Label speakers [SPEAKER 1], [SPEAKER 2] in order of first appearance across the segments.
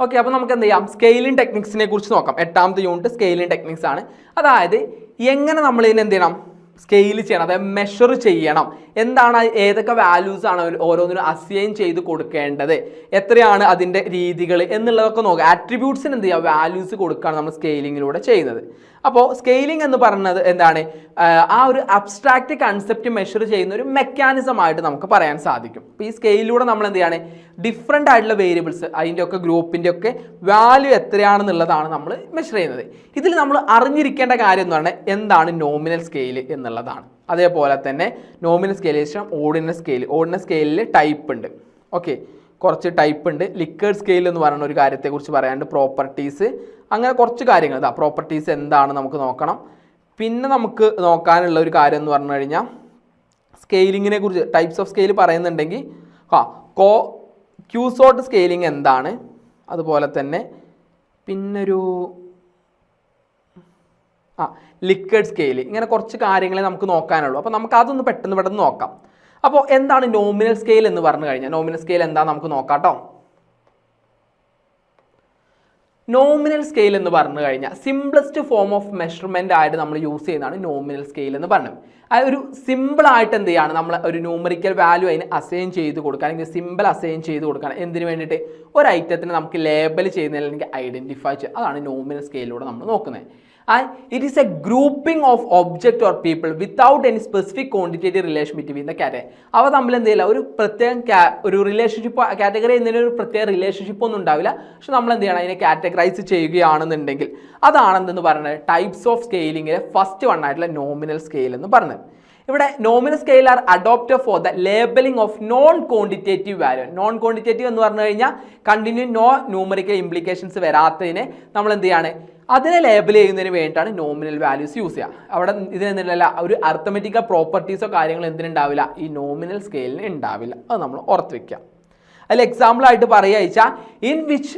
[SPEAKER 1] Okay അപ്പോൾ നമുക്ക് എന്ത് ചെയ്യാം? സ്കെയിലിംഗ് ടെക്നിക്സിനെ കുറിച്ച് നോക്കാം. എട്ടാമത്തെ യൂണിറ്റ് സ്കെയിലിംഗ് ടെക്നിക്സ് ആണ്. അതായത് എങ്ങനെ നമ്മൾ ഇതിനെ എന്ത് ചെയ്യണം? സ്കെയിൽ ചെയ്യണം അതായത് മെഷർ ചെയ്യണം. എന്താണ് ഏതൊക്കെ വാല്യൂസ് ആണ് ഓരോന്നിനും അസൈൻ ചെയ്ത് കൊടുക്കേണ്ടത്? എത്രയാണ് അതിന്റെ രീതികൾ എന്നുള്ളതൊക്കെ നോക്കുക ആട്രിബ്യൂട്ട്സിന് എന്ത് ചെയ്യുക വാല്യൂസ് കൊടുക്കുകയാണ് നമ്മൾ സ്കെയിലിങ്ങിലൂടെ ചെയ്യുന്നത്. അപ്പോൾ സ്കെയിലിംഗ് എന്ന് പറയുന്നത് എന്താണ്? ആ ഒരു അബ്സ്ട്രാക്റ്റ് കൺസെപ്റ്റ് മെഷർ ചെയ്യുന്ന ഒരു മെക്കാനിസം ആയിട്ട് നമുക്ക് പറയാൻ സാധിക്കും. അപ്പോൾ ഈ സ്കെയിലിലൂടെ നമ്മൾ എന്ത് ചെയ്യാണ്? ഡിഫറെന്റ് ആയിട്ടുള്ള വേരിയബിൾസ് അതിന്റെ ഒക്കെ ഗ്രൂപ്പിന്റെ ഒക്കെ വാല്യൂ എത്രയാണെന്നുള്ളതാണ് നമ്മൾ മെഷർ ചെയ്യുന്നത്. ഇതിൽ നമ്മൾ അറിഞ്ഞിരിക്കേണ്ട കാര്യം എന്ന് പറഞ്ഞാൽ എന്താണ് നോമിനൽ സ്കെയിൽ എന്നുള്ളതാണ്. അതേപോലെ തന്നെ നോമിനൽ സ്കെയിൽ ശേഷം ഓർഡിനൽ സ്കെയിൽ ഓർഡിനൽ സ്കെയിലിൽ ടൈപ്പ് ഉണ്ട്. ഓക്കെ കുറച്ച് ടൈപ്പ് ഉണ്ട്. ലിക്വേഡ് സ്കെയിൽ എന്ന് പറയുന്ന ഒരു കാര്യത്തെക്കുറിച്ച് പറയാണ്ട് പ്രോപ്പർട്ടീസ് അങ്ങനെ കുറച്ച് കാര്യങ്ങൾ. ഇതാ പ്രോപ്പർട്ടീസ് എന്താണ് നമുക്ക് നോക്കണം. പിന്നെ നമുക്ക് നോക്കാനുള്ള ഒരു കാര്യം എന്ന് പറഞ്ഞു കഴിഞ്ഞാൽ സ്കെയിലിങ്ങിനെ കുറിച്ച് ടൈപ്സ് ഓഫ് സ്കെയിൽ പറയുന്നുണ്ടെങ്കിൽ ആ കോ ക്യൂസോട്ട് സ്കെയിലിംഗ് എന്താണ്? അതുപോലെ തന്നെ പിന്നൊരു ആ ലിക്വിഡ് സ്കെയിൽ ഇങ്ങനെ കുറച്ച് കാര്യങ്ങളെ നമുക്ക് നോക്കാനുള്ളൂ. അപ്പോൾ നമുക്ക് അതൊന്ന് പെട്ടെന്ന് പെട്ടെന്ന് നോക്കാം. അപ്പോൾ എന്താണ് നോമിനൽ സ്കെയിൽ എന്ന് പറഞ്ഞു കഴിഞ്ഞാൽ? നോമിനൽ സ്കെയിൽ എന്താ നമുക്ക് നോക്കാം കേട്ടോ നോമിനൽ സ്കെയിൽ എന്ന് പറഞ്ഞു കഴിഞ്ഞാൽ സിംപ്ലസ്റ്റ് ഫോം ഓഫ് മെഷർമെന്റ് ആയിട്ട് നമ്മൾ യൂസ് ചെയ്യുന്നതാണ് നോമിനൽ സ്കെയിൽ എന്ന് പറഞ്ഞത്. അത് ഒരു സിമ്പിൾ ആയിട്ട് എന്ത് ചെയ്യാണ്? നമ്മൾ ഒരു ന്യൂമറിക്കൽ വാല്യൂ അതിന് അസൈൻ ചെയ്ത് കൊടുക്കുക അല്ലെങ്കിൽ സിമ്പിൾ അസൈൻ ചെയ്ത് കൊടുക്കണം എന്തിനു വേണ്ടിയിട്ട്? ഒരു ഐറ്റത്തിന് നമുക്ക് ലേബൽ ചെയ്യുന്നതിൽ അല്ലെങ്കിൽ ഐഡന്റിഫൈ ചെയ്യുക. അതാണ് നോമിനൽ സ്കെയിലൂടെ നമ്മൾ നോക്കുന്നത്. And it is a grouping of object or people without any specific quantitative relation between the category അവ തമ്മിൽ എന്തെങ്കിലും ഒരു പ്രത്യേകം ഒരു റിലേഷൻഷിപ്പ് കാറ്റഗറി എന്നതിന് ഒരു പ്രത്യേക റിലേഷൻഷിപ്പ് ഒന്നും ഉണ്ടാവില്ല. പക്ഷെ നമ്മൾ എന്ത് ചെയ്യണം? അതിനെ കാറ്റഗറൈസ് ചെയ്യുകയാണെന്നുണ്ടെങ്കിൽ അതാണ് എന്തെന്ന് പറയുന്നത്? ടൈപ്സ് ഓഫ് സ്കെയിലിങ്ങിലെ ഫസ്റ്റ് വൺ ആയിട്ടുള്ള നോമിനൽ സ്കെയിൽ എന്ന് പറയുന്നത് ഇവിടെ nominal scale are adopted for the labeling of non quantitative value non quantitative എന്ന് പറഞ്ഞു കഴിഞ്ഞാൽ കണ്ടിന്യൂ നോ ന്യൂമറിക്കൽ ഇംപ്ലിക്കേഷൻസ് വരാത്തതിനെ നമ്മൾ എന്ത് ചെയ്യാണ്? അതിനെ ലേബൽ ചെയ്യുന്നതിന് വേണ്ടിയിട്ടാണ് നോമിനൽ വാല്യൂസ് യൂസ് ചെയ്യുക. അവിടെ ഇതിനെന്തിനല്ല ഒരു അർത്ഥമെറ്റിക്കൽ പ്രോപ്പർട്ടീസോ കാര്യങ്ങളോ എന്തിനുണ്ടാവില്ല? ഈ നോമിനൽ സ്കെയിലിന് ഉണ്ടാവില്ല. അത് നമ്മൾ ഓർത്ത് വെക്കുക. അതിൽ എക്സാമ്പിൾ ആയിട്ട് പറയുക വെച്ചാൽ in which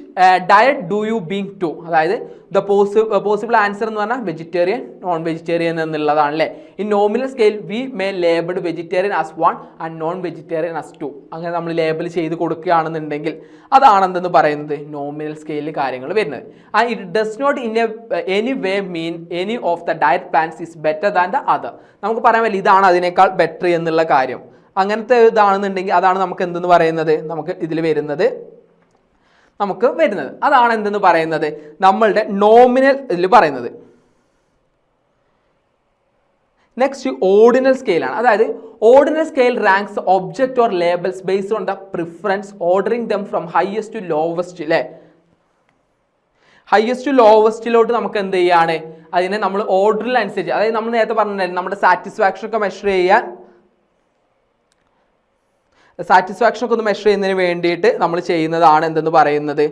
[SPEAKER 1] diet do you being to അതായത് ദ പോസി പോസിബിൾ ആൻസർ എന്ന് പറഞ്ഞാൽ വെജിറ്റേറിയൻ നോൺ വെജിറ്റേറിയൻ എന്നുള്ളതാണ് അല്ലേ in nominal scale we may labelled vegetarian as one and non vegetarian as two അങ്ങനെ നമ്മൾ ലേബിൾ ചെയ്ത് കൊടുക്കുകയാണെന്നുണ്ടെങ്കിൽ അതാണ് എന്തെന്ന് പറയുന്നത്? നോമിനൽ സ്കെയിലിൽ കാര്യങ്ങൾ വരുന്നത്. And it does not in a any way mean any of the diet plans is better than the other നമുക്ക് പറയാൻ പറ്റില്ല ഇതാണ് അതിനേക്കാൾ ബെറ്റർ എന്നുള്ള കാര്യം. അങ്ങനത്തെ ഇതാണെന്നുണ്ടെങ്കിൽ അതാണ് നമുക്ക് എന്തെന്ന് പറയുന്നത്? നമുക്ക് ഇതിൽ വരുന്നത്. നമുക്ക് വരുന്നത്. അതാണ് എന്തെന്ന് പറയുന്നത്? നമ്മളുടെ നോമിനൽ ഇതിൽ പറയുന്നത്. നെക്സ്റ്റ് ഓർഡിനൽ സ്കെയിലാണ് അതായത് ordinal scale ranks object or labels based on the preference ordering them from highest to lowest അല്ലേ ഹയസ്റ്റ് ടു ലോവസ്റ്റിലോട്ട് നമുക്ക് എന്ത് ചെയ്യാണ്? അതിനെ നമ്മൾ ഓർഡറിൽ അനുസരിച്ച് അതായത് നമ്മൾ നേരത്തെ പറഞ്ഞിട്ടുണ്ടായിരുന്നു നമ്മുടെ സാറ്റിസ്ഫാക്ഷൻ ഒക്കെ മെഷർ ചെയ്യാൻ സാറ്റിസ്ഫാക്ഷൻ ഒക്കെ ഒന്ന് മെഷർ ചെയ്യുന്നതിന് വേണ്ടിയിട്ട് നമ്മൾ ചെയ്യുന്നതാണ് എന്തെന്ന് പറയുന്നത്?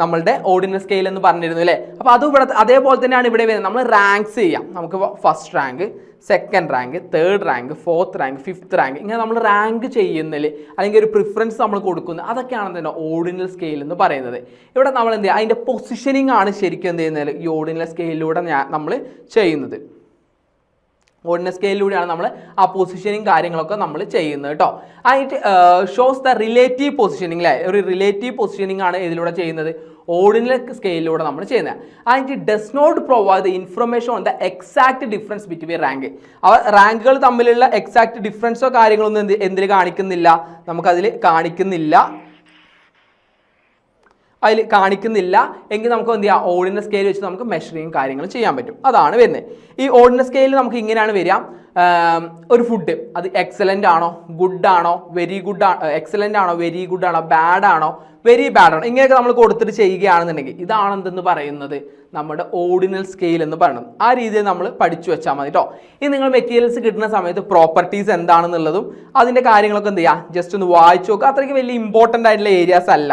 [SPEAKER 1] നമ്മളുടെ ഓർഡിനൽ സ്കെയിൽ എന്ന് പറഞ്ഞിരുന്നു അല്ലേ? അപ്പോൾ അത് ഇവിടെ അതേപോലെ തന്നെയാണ് ഇവിടെ വരുന്നത്. നമ്മൾ റാങ്ക്സ് ചെയ്യാം. നമുക്ക് first rank second rank third rank fourth rank fifth rank ഇങ്ങനെ നമ്മൾ റാങ്ക് ചെയ്യുന്നതിൽ അല്ലെങ്കിൽ ഒരു പ്രിഫറൻസ് നമ്മൾ കൊടുക്കുന്നത് അതൊക്കെയാണ് തന്നെ ഓർഡിനൽ സ്കെയിൽ എന്ന് പറയുന്നത്. ഇവിടെ നമ്മൾ എന്ത് ചെയ്യുക? അതിന്റെ പൊസിഷനിങ് ആണ് ശരിക്കും എന്ത് ചെയ്യുന്നത്? ഈ ഓർഡിനൽ സ്കെയിലിലൂടെ നമ്മൾ ചെയ്യുന്നത്. ഓർഡിനൽ സ്കെയിലൂടെയാണ് നമ്മൾ ആ പൊസിഷനിങ് കാര്യങ്ങളൊക്കെ നമ്മൾ ചെയ്യുന്നത് കേട്ടോ ആയിട്ട് ഷോസ് ദ റിലേറ്റീവ് പൊസിഷനിങ് അല്ലേ ഒരു റിലേറ്റീവ് പൊസിഷനിങ് ആണ് ഇതിലൂടെ ചെയ്യുന്നത്. ഓർഡിനൽ സ്കെയിലിലൂടെ നമ്മൾ ചെയ്യുന്നത്. And does not provide the information on the exact difference between rank അവ റാങ്കുകൾ തമ്മിലുള്ള എക്സാക്ട് ഡിഫറൻസോ കാര്യങ്ങളൊന്നും എന്ത് എന്തിൽ കാണിക്കുന്നില്ല. നമുക്കതിൽ കാണിക്കുന്നില്ല. അതിൽ കാണിക്കുന്നില്ല. എങ്കിൽ നമുക്ക് എന്ത് ചെയ്യാം? ഓർഡിനൽ സ്കെയിൽ വെച്ച് നമുക്ക് മെഷറിങ് കാര്യങ്ങൾ ചെയ്യാൻ പറ്റും. അതാണ് വരുന്നത്. ഈ ഓർഡിനൽ സ്കെയിൽ നമുക്ക് ഇങ്ങനെയാണ് വരിക. ഒരു ഫുഡ് അത് എക്സലന്റ് ആണോ? ഗുഡ് ആണോ? വെരി ഗുഡ് ആണോ എക്സലന്റ് ആണോ? വെരി ഗുഡ് ആണോ? ബാഡ് ആണോ? വെരി ബാഡ് ആണോ? ഇങ്ങനെയൊക്കെ നമ്മൾ കൊടുത്തിട്ട് ചെയ്യുകയാണെന്നുണ്ടെങ്കിൽ ഇതാണ് എന്തെന്ന് പറയുന്നത്? നമ്മുടെ ഓർഡിനൽ സ്കെയിൽ എന്ന് പറയുന്നത്. ആ രീതിയിൽ നമ്മൾ പഠിച്ചു വെച്ചാൽ മതി കേട്ടോ ഇനി നിങ്ങൾ മെറ്റീരിയൽസ് കിട്ടുന്ന സമയത്ത് പ്രോപ്പർട്ടീസ് എന്താണെന്നുള്ളതും അതിന്റെ കാര്യങ്ങളൊക്കെ എന്ത് ചെയ്യുക ജസ്റ്റ് ഒന്ന് വായിച്ചു നോക്കുക. അത്രയ്ക്ക് വലിയ ഇമ്പോർട്ടന്റ് ആയിട്ടുള്ള ഏരിയാസ് അല്ല.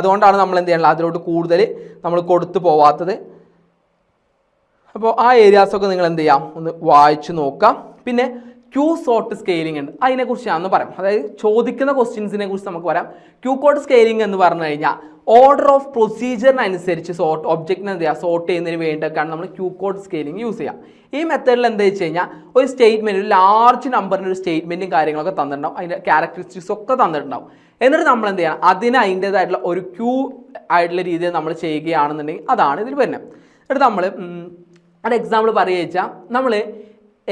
[SPEAKER 1] അതുകൊണ്ടാണ് നമ്മൾ എന്ത് ചെയ്യണം അതിലോട്ട് കൂടുതൽ നമ്മൾ കൊടുത്തു പോവാത്തത്. അപ്പോൾ ആ ഏരിയാസൊക്കെ നിങ്ങൾ എന്ത് ചെയ്യാം? ഒന്ന് വായിച്ചു നോക്കാം. പിന്നെ ക്യൂ സോർട്ട് സ്കെയിലിംഗ് ഉണ്ട്. അതിനെക്കുറിച്ചാണെന്ന് പറയാം അതായത് ചോദിക്കുന്ന ക്വസ്റ്റ്യൻസിനെ കുറിച്ച് നമുക്ക് പറയാം. ക്യൂ കോഡ് സ്കെയിലിംഗ് എന്ന് പറഞ്ഞു കഴിഞ്ഞാൽ ഓർഡർ ഓഫ് പ്രൊസീജിയറിനനുസരിച്ച് സോർട്ട് ഒബ്ജക്റ്റിനെ എന്ത് ചെയ്യുക സോർട്ട് ചെയ്യുന്നതിന് വേണ്ടിയിട്ടാണ് നമ്മൾ ക്യൂ കോഡ് സ്കെയിലിംഗ് യൂസ് ചെയ്യുക. ഈ മെത്തേഡിൽ എന്താ വെച്ച് കഴിഞ്ഞാൽ ഒരു സ്റ്റേറ്റ്മെന്റ് ഒരു ലാർജ് നമ്പറിന്റെ ഒരു സ്റ്റേറ്റ്മെന്റും കാര്യങ്ങളൊക്കെ തന്നിട്ടുണ്ടാവും. അതിന്റെ ക്യാരക്ടറിസ്റ്റിക്സ് ഒക്കെ തന്നിട്ടുണ്ടാവും. എന്നിട്ട് നമ്മൾ എന്ത് ചെയ്യണം? അതിന് അതിന്റേതായിട്ടുള്ള ഒരു ക്യൂ ആയിട്ടുള്ള രീതിയിൽ നമ്മൾ ചെയ്യുകയാണെന്നുണ്ടെങ്കിൽ അതാണ് ഇതിൽ വരുന്നത്. എന്നിട്ട് നമ്മൾ ഒരു എക്സാമ്പിൾ പറയുക വെച്ചാൽ നമ്മൾ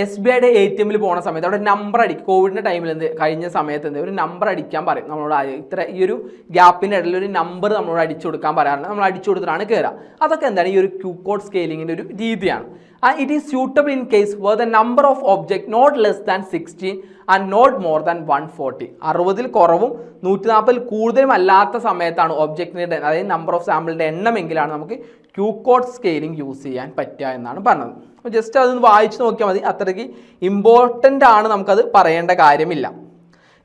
[SPEAKER 1] എസ് ബി ഐയുടെ എ ടി എമ്മിൽ പോകുന്ന സമയത്ത് അവിടെ നമ്പർ അടിക്കും കോവിഡിന്റെ ടൈമിൽ എന്ത് കഴിഞ്ഞ സമയത്ത് എന്ത് ഒരു നമ്പർ അടിക്കാൻ പറയും നമ്മളോട് ഇത്ര ഈ ഒരു ഗ്യാപ്പിന്റെ ഇടയിൽ ഒരു നമ്പർ നമ്മളോട് അടിച്ചു കൊടുക്കാൻ പറയാറുണ്ട്. നമ്മൾ അടിച്ചു കൊടുത്തിട്ടാണ് കയറുക അതൊക്കെ എന്താണ് ഈ ഒരു ക്യൂ കോഡ് സ്കെയിലിങ്ങിന്റെ ഒരു രീതിയാണ്. ആ it is suitable in case where the number of object not less than sixteen and not more than one forty അറുപതിൽ കുറവും നൂറ്റി നാൽപ്പതിൽ കൂടുതലും അല്ലാത്ത സമയത്താണ് ഒബ്ജക്റ്റിന്റെ അതായത് നമ്പർ ഓഫ് സാമ്പിളിന്റെ എണ്ണമെങ്കിലാണ് നമുക്ക് ക്യൂ കോഡ് സ്കെയിലിംഗ് യൂസ് ചെയ്യാൻ പറ്റുക എന്നാണ് പറഞ്ഞത്. ജസ്റ്റ് അതൊന്ന് വായിച്ച് നോക്കിയാൽ മതി. അത്രയ്ക്ക് ഇമ്പോർട്ടന്റ് ആണ് നമുക്കത് പറയേണ്ട കാര്യമില്ല.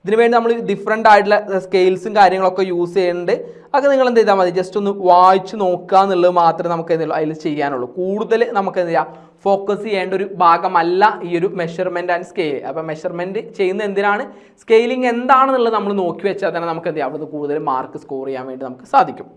[SPEAKER 1] ഇതിനു വേണ്ടി നമ്മൾ ഡിഫറെന്റ് ആയിട്ടുള്ള സ്കെയിൽസും കാര്യങ്ങളൊക്കെ യൂസ് ചെയ്യുന്നുണ്ട്. അതൊക്കെ നിങ്ങൾ എന്ത് ചെയ്താൽ മതി. ജസ്റ്റ് ഒന്ന് വായിച്ച് നോക്കുക എന്നുള്ളത് മാത്രമേ നമുക്ക് എന്തെങ്കിലും അതിൽ ചെയ്യാനുള്ളൂ. കൂടുതൽ നമുക്ക് എന്ത് ചെയ്യാം ഫോക്കസ് ചെയ്യേണ്ട ഒരു ഭാഗമല്ല ഈ ഒരു മെഷർമെന്റ് ആൻഡ് സ്കെയിൽ അപ്പോൾ മെഷർമെന്റ് ചെയ്യുന്ന എന്തിനാണ്? സ്കെയിലിംഗ് എന്താണെന്നുള്ളത് നമ്മൾ നോക്കി വെച്ചാൽ തന്നെ നമുക്ക് എന്ത് ചെയ്യാം അവിടുന്ന് കൂടുതൽ മാർക്ക് സ്കോർ ചെയ്യാൻ വേണ്ടി നമുക്ക് സാധിക്കും.